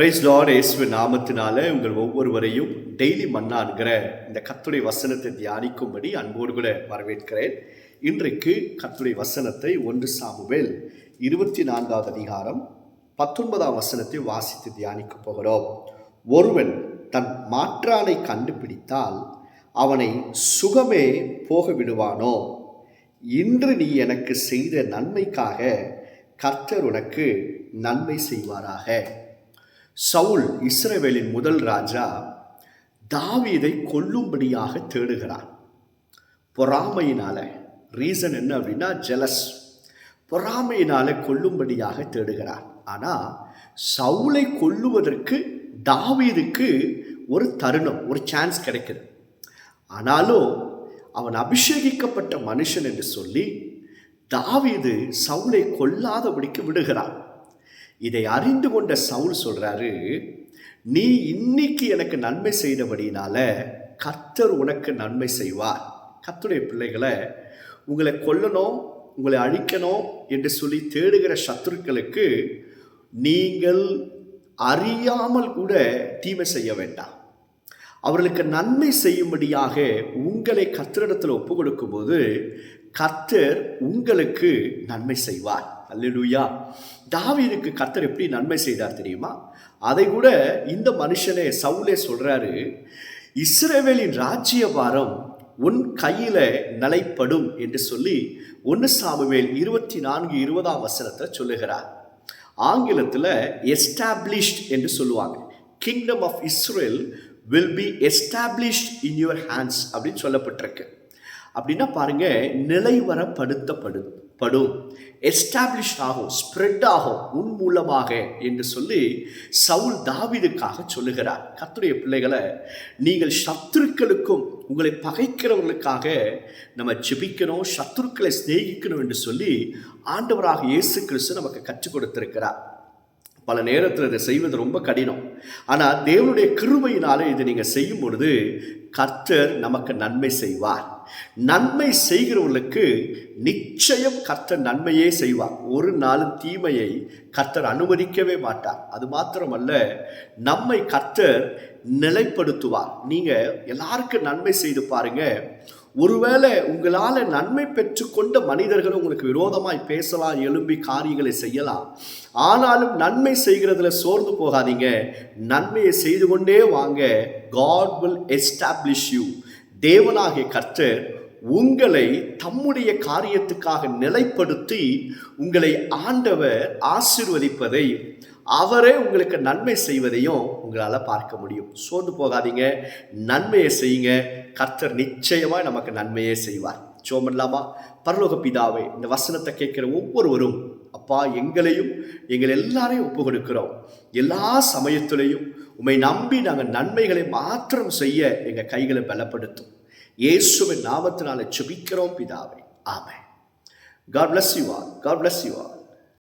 Price Lord இயேசு நாமத்தினால உங்கள் ஒவ்வொருவரையும் டெய்லி மன்னான்கிற இந்த கத்துடைய வசனத்தை தியானிக்கும்படி அன்போடு கூட வரவேற்கிறேன். இன்றைக்கு கத்துடைய வசனத்தை ஒன்று சாமுவேல் இருபத்தி நான்காவது அதிகாரம் பத்தொன்பதாம் வசனத்தை வாசித்து தியானிக்க போகிறோம். ஒருவன் தன் மாற்றானை கண்டுபிடித்தால் அவனை சுகமே போக விடுவானோ இன்று நீ எனக்கு செய்த நன்மைக்காக கர்த்தர் உனக்கு நன்மை செய்வாராக. சவுல் இஸ்ரேவேலின் முதல் ராஜா தாவீதை கொல்லும்படியாக தேடுகிறான். பொறாமையினால ரீசன் என்ன அப்படின்னா ஜெலஸ் பொறாமையினால கொல்லும்படியாக தேடுகிறான். ஆனால் சவுளை கொல்லுவதற்கு தாவீதுக்கு ஒரு தருணம் ஒரு சான்ஸ் கிடைக்குது. ஆனாலும் அவன் அபிஷேகிக்கப்பட்ட மனுஷன் என்று சொல்லி தாவீது சவுளை கொல்லாதபடிக்கு விடுகிறான். இதை அறிந்து கொண்ட சவுல் சொல்கிறாரு நீ இன்னைக்கு எனக்கு நன்மை செய்தபடினால கர்த்தர் உனக்கு நன்மை செய்வார். கர்த்தருடைய பிள்ளைகளை உங்களை கொல்லணும் உங்களை அழிக்கணும் என்று சொல்லி தேடுகிற சத்துருக்களுக்கு நீங்கள் அறியாமல் கூட தீமை செய்ய வேண்டாம். அவர்களுக்கு நன்மை செய்யும்படியாக உங்களை கர்த்தரிடத்தில் ஒப்பு கொடுக்கும்போது கர்த்தர் உங்களுக்கு நன்மை செய்வார். அல்லேலூயா தாவீதுக்கு கத்தர் எப்படி நன்மை செய்தார் தெரியுமா? அதை கூட இந்த மனுஷனே சவுலே சொல்கிறாரு இஸ்ரேவேலின் ராஜ்ஜிய பாரம் உன் கையில் நிலைப்படும் என்று சொல்லி ஒன்று சாமுவேல் இருபத்தி நான்கு இருபதாம் வசனத்தில் சொல்லுகிறார். ஆங்கிலத்தில் எஸ்டாப்ளிஷ்ட் என்று சொல்லுவாங்க. Kingdom of Israel will be established in your hands அப்படின்னு சொல்லப்பட்டிருக்கு. அப்படின்னா பாருங்க நிலைவரப்படுத்தப்படும். படும் எஸ்டாப்ளிஷ் ஆகும் ஸ்ப்ரெட் ஆகும் உன் மூலமாக என்று சொல்லி சவுல் தாவிதுக்காக சொல்லுகிறார். கத்துடைய பிள்ளைகளை நீங்கள் சத்துருக்களுக்கும் உங்களை பகைக்கிறவர்களுக்காக நம்ம ஜெபிக்கணும் சத்துருக்களை சிநேகிக்கணும் என்று சொல்லி ஆண்டவராக இயேசு கிறிஸ்து நமக்கு கற்றுக் கொடுத்திருக்கிறார். பல நேரத்தில் இதை செய்வது ரொம்ப கடினம். ஆனால் தேவனுடைய கிருபையினாலே இதை நீங்கள் செய்யும் பொழுது கர்த்தர் நமக்கு நன்மை செய்வார். நன்மை செய்கிறவர்களுக்கு நிச்சயம் கர்த்தர் நன்மையே செய்வார். ஒரு நாளும் தீமையை கர்த்தர் அனுமதிக்கவே மாட்டார். அது மாத்திரமல்ல நம்மை கர்த்தர் நிலைப்படுத்துவார். நீங்கள் எல்லாருக்கும் நன்மை செய்து பாருங்க. ஒருவேளை உங்களால் நன்மை பெற்றுக்கொண்ட மனிதர்கள் உங்களுக்கு விரோதமாய் பேசலாம் எழும்பி காரியங்களை செய்யலாம். ஆனாலும் நன்மை செய்கிறதுல சோர்ந்து போகாதீங்க. நன்மையை செய்து கொண்டே வாங்க. காட் வில் எஸ்டாப்ளிஷ் யூ தேவனாகிய கர்த்தர் உங்களை தம்முடைய காரியத்துக்காக நிலைப்படுத்தி உங்களை ஆண்டவர் ஆசிர்வதிப்பதை அவரே உங்களுக்கு நன்மை செய்வதையும் உங்களால் பார்க்க முடியும். சோர்ந்து போகாதீங்க. நன்மையை செய்யுங்க. கர்த்தர் நிச்சயமாக நமக்கு நன்மையே செய்வார். சோமல்லாமா பரலோக பிதாவை இந்த வசனத்தை கேட்குற ஒவ்வொருவரும் அப்பா எங்களையும் எங்கள் எல்லாரையும் ஒப்பு கொடுக்கிறோம் எல்லா சமயத்திலையும் உம்மை நம்பி நாங்கள் நன்மைகளை மாத்திரம் செய்ய எங்கள் கைகளை பலப்படுத்தும். இயேசுவின் நாமத்தினால செபிக்கிறோம் பிதாவை. ஆமை God bless you all God bless you all